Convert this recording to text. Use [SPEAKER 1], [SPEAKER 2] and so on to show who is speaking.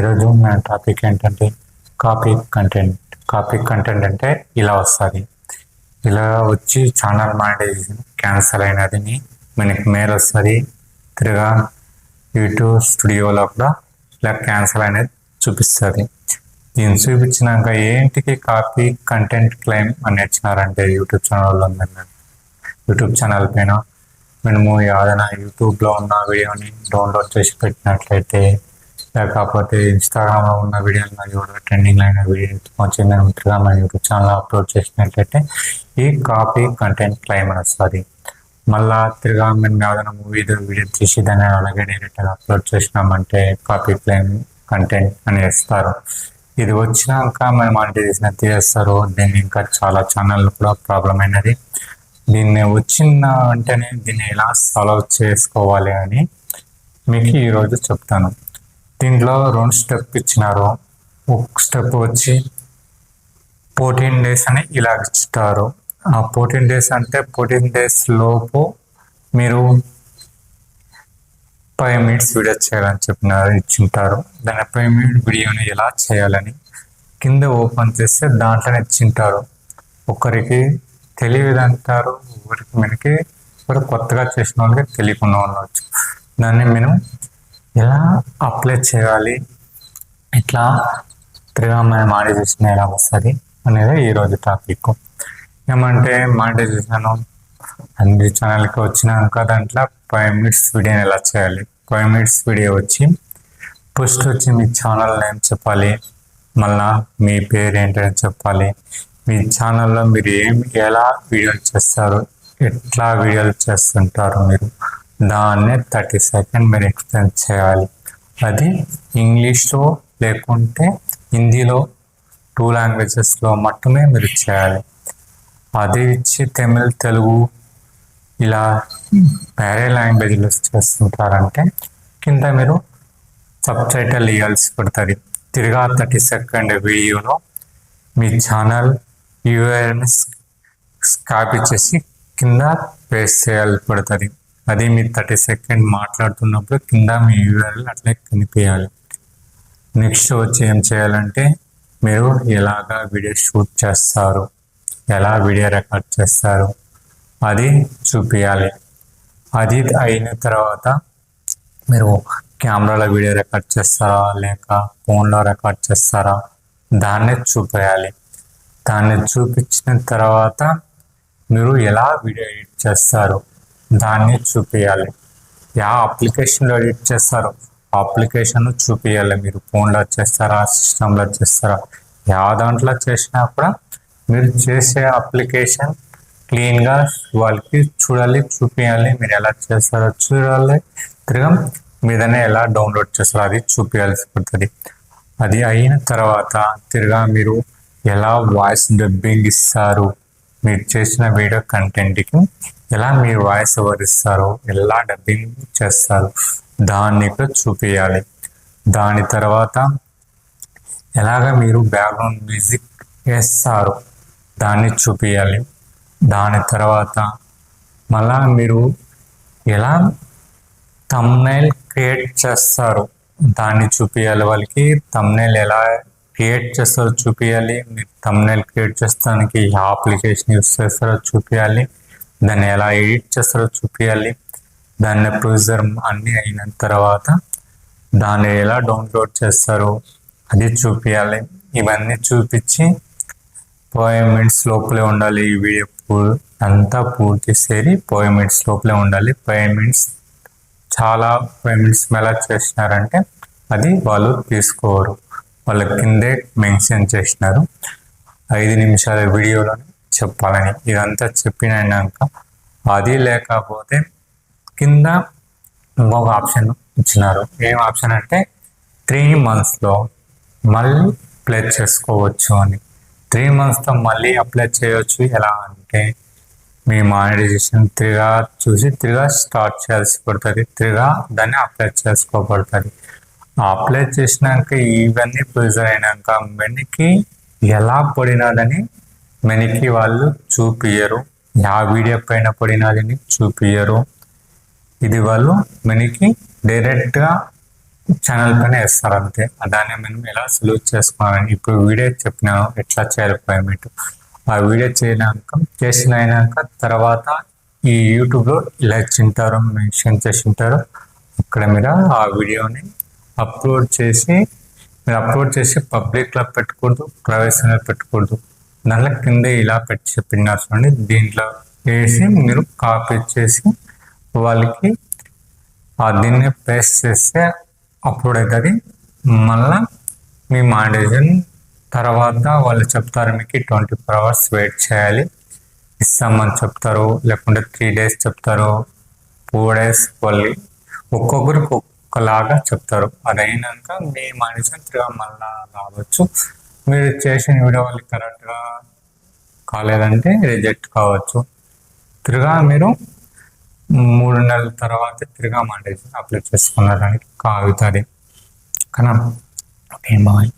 [SPEAKER 1] ఈరోజు మన టాపిక్ ఏంటంటే కాపీ కంటెంట్ కాపీ కంటెంట్ అంటే ఇలా వస్తుంది. ఇలా వచ్చి ఛానల్ మానిటైజేషన్ క్యాన్సల్ అయినది మనకి మేల్ వస్తుంది. తిరగా యూట్యూబ్ స్టూడియోలో కూడా ఇలా క్యాన్సల్ అనేది చూపిస్తుంది. దీన్ని చూపించినాక ఏంటికి కాపీ కంటెంట్ క్లెయిమ్ అని నేర్చినారంటే యూట్యూబ్ ఛానల్లో ఉందండి యూట్యూబ్ ఛానల్ పైన మనము ఏదైనా యూట్యూబ్లో ఉన్న వీడియోని డౌన్లోడ్ చేసి పెట్టినట్లయితే లేకపోతే ఇన్స్టాగ్రామ్లో ఉన్న వీడియోలో ఎవరు ట్రెండింగ్ అయిన వీడియో వచ్చింది ముందుగా మన యూట్యూబ్ ఛానల్ అప్లోడ్ చేసినట్లయితే ఈ కాపీ కంటెంట్ క్లైమ్ అని వస్తుంది. మళ్ళా తిరిగా మేము ఏదైనా మూవీ వీడియో తీసి దాన్ని అలాగే డైరెక్ట్గా అప్లోడ్ చేసినామంటే కాపీ క్లైమ్ కంటెంట్ అని వేస్తారు. ఇది వచ్చినాక మనం మానిటైజేషన్ చేసిన తీసేస్తారు దీన్ని ఇంకా చాలా ఛానల్ కూడా ప్రాబ్లం అయినది. దీన్ని వచ్చిన వెంటనే దీన్ని ఎలా సాల్వ్ చేసుకోవాలి అని మీకు ఈరోజు చెప్తాను. దీంట్లో రెండు స్టెప్ ఇచ్చినారు. ఒక స్టెప్ వచ్చి ఫోర్టీన్ డేస్ అని ఇలా ఇస్తారు ఆ ఫోర్టీన్ డేస్ అంటే ఫోర్టీన్ డేస్ లోపు మీరు ఫైవ్ మినిట్స్ వీడియో చేయాలని చెప్పినారు ఇచ్చింటారు. దాని ఫైవ్ మినిట్ వీడియోని ఎలా చేయాలని కింద ఓపెన్ చేస్తే దాంట్లోనే ఇచ్చింటారు. ఒకరికి తెలియదు అంటారు ఒకరికి మనకి ఇప్పుడు కొత్తగా చేసిన వాళ్ళకి తెలియకుండా ఉండవచ్చు. దాన్ని మేము ఎలా అప్లై చేయాలి? ఇట్లా త్రివామయ మానిటైజేషన్ ఎలా వస్తుంది అనేది ఈరోజు టాపిక్. ఏమంటే మానిటైజేషన్ అన్ని ఛానల్కి వచ్చినాక దాంట్లో ఫైవ్ మినిట్స్ వీడియోని ఎలా చేయాలి? ఫైవ్ మినిట్స్ వీడియో వచ్చి ఫస్ట్ వచ్చి మీ ఛానల్ నేమ్ చెప్పాలి. మళ్ళా మీ పేరు ఏంటని చెప్పాలి. మీ ఛానల్లో మీరు ఏం ఎలా వీడియోలు చేస్తారు? ఎట్లా వీడియోలు చేస్తుంటారు మీరు? దాన్నే థర్టీ సెకండ్ మీరు ఎక్స్ప్లెయిన్ చేయాలి. అది ఇంగ్లీష్లో లేకుంటే హిందీలో టూ లాంగ్వేజెస్లో మాత్రమే మీరు చేయాలి. అది ఇచ్చి తమిళ్ తెలుగు ఇలా వేరే లాంగ్వేజ్లో చేస్తుంటారంటే కింద మీరు సబ్ టైటిల్ ఇవ్వాల్సి పడుతుంది. తిరిగా థర్టీ సెకండ్ వీడియోలో మీ ఛానల్ యూఆర్ఎన్ కాపీ చేసి కింద పేస్ట్ చేయాల్సి పడుతుంది. అది మీరు థర్టీ సెకండ్ మాట్లాడుతున్నప్పుడు కింద మీ యూఆర్ఎల్ అట్లే కనిపించాలి నెక్స్ట్ వచ్చి ఏం చేయాలంటే మీరు ఎలాగా వీడియో షూట్ చేస్తారు? ఎలా వీడియో రికార్డ్ చేస్తారు? అది చూపించాలి అది అయిన తర్వాత మీరు కెమెరాలో వీడియో రికార్డ్ చేస్తారా? లేక ఫోన్లో రికార్డ్ చేస్తారా? దాన్ని చూపించాలి దాన్ని చూపించిన తర్వాత మీరు ఎలా వీడియో ఎడిట్ చేస్తారు? దాన్ని చూపించాలి యా అప్లికేషన్లో ఎడిట్ చేస్తారు. అప్లికేషన్ చూపించాలి మీరు ఫోన్లో చేస్తారా? సిస్టంలో చేస్తారా? యా దాంట్లో చేసినా కూడా మీరు చేసే అప్లికేషన్ క్లీన్గా వాళ్ళకి చూడాలి చూపించాలి మీరు ఎలా చేస్తారో చూడాలి. తిరగం మీదనే ఎలా డౌన్లోడ్ చేస్తారో అది చూపించాల్సి పడుతుంది. అది అయిన తర్వాత తిరగా మీరు ఎలా వాయిస్ డబ్బింగ్ ఇస్తారు? మీరు చేసిన వీడియో కంటెంట్కి ఎలా మీరు వాయిస్ ఓవర్ ఎలా డబ్బింగ్ చేస్తారు దాన్ని కూడా చూపించాలి దాని తర్వాత ఎలాగ మీరు బ్యాక్గ్రౌండ్ మ్యూజిక్ వేస్తారు దాన్ని చూపించాలి దాని తర్వాత మళ్ళా మీరు ఎలా తమ్నైల్ క్రియేట్ చేస్తారు దాన్ని చూపించాలి వాళ్ళకి తమ్నైల్ ఎలా క్రియేట్ చేస్తారో చూపించాలి మీరు తమ్నైల్ క్రియేట్ చేస్తానికి ఏ అప్లికేషన్ యూస్ చేస్తారో చూపించాలి దాన్ని ఎలా ఎడిట్ చేస్తారో చూపించాలి దాన్ని ప్రొసీజర్ అన్నీ అయిన తర్వాత దాన్ని ఎలా డౌన్లోడ్ చేస్తారో అది చూపించాలి ఇవన్నీ చూపించి ఫైవ్ మినిట్స్ లోపలే ఉండాలి ఈ వీడియో పూ- అంతా పూర్తి చేరి ఫైవ్ మినిట్స్ లోపలే ఉండాలి. ఫైవ్ మినిట్స్ చాలా ఫైవ్ మినిట్స్ చేసినారంటే అది వాళ్ళు తీసుకోరు. వాళ్ళ కిందే మెన్షన్ చేసినారు. ఐదు నిమిషాల వీడియోలో చెప్పాలని ఇదంతా చెప్పినాక అది లేకపోతే కింద ఇంకొక ఆప్షన్ ఇచ్చినారు. ఏం ఆప్షన్ అంటే త్రీ మంత్స్లో మళ్ళీ అప్లై చేసుకోవచ్చు అని. త్రీ మంత్స్తో మళ్ళీ అప్లై చేయవచ్చు ఎలా అంటే మీ మానిటైజేషన్ తిరిగా చూసి తిరిగా స్టార్ట్ చేయాల్సి పడుతుంది. తిరిగా దాన్ని అప్లై చేసుకోబడుతుంది. అప్లై చేసినాక ఇవన్నీ ప్రొసీజర్ అయినాక మెనికి ఎలా పడినదని మనకి వాళ్ళు చూపియరు ఆ వీడియో పైన పడినదని చూపియరు ఇది వాళ్ళు మనకి డైరెక్ట్గా ఛానల్ పైన వేస్తారు అంతే. దాన్ని మనం ఎలా సులువు చేసుకోవాలని ఇప్పుడు వీడియో చెప్పినాను ఎట్లా చేయాలి పేమెంట్ ఆ వీడియో చేయడాక చేసిన అయినాక తర్వాత ఈ యూట్యూబ్లో ఇలా చింటారు మెన్షన్ చేసి ఉంటారు అక్కడ మీరు ఆ వీడియోని అప్లోడ్ చేసి మీరు అప్లోడ్ చేసి పబ్లిక్లో పెట్టకూడదు ప్రైవేసీలో పెట్టకూడదు దాంట్లో కింద ఇలా పెట్టి చెప్పినారు చూడండి. దీంట్లో వేసి మీరు కాపీ చేసి వాళ్ళకి ఆ దీన్ని పేస్ట్ చేస్తే అప్పుడైతే అది మళ్ళా మీ మాండేజన్ తర్వాత వాళ్ళు చెప్తారు మీకు ట్వంటీ ఫోర్ అవర్స్ వెయిట్ చేయాలి. ఇస్తామని చెప్తారు. లేకుంటే త్రీ డేస్ చెప్తారు. ఫోర్ డేస్ వాళ్ళు ఒక్కొక్కరికి ఒక్కలాగా చెప్తారు. అది అయినాక మీ మాండేషన్ తిరిగి మళ్ళా రావచ్చు మీరు చేసిన వీడియో వాళ్ళకి కరెక్ట్గా కాలేదంటే రిజెక్ట్ కావచ్చు. తిరిగా మీరు మూడు నెలల తర్వాత తిరిగా మాట అప్లై చేసుకున్నారని కాగుతుంది. కానీ ఓకే బాయ్.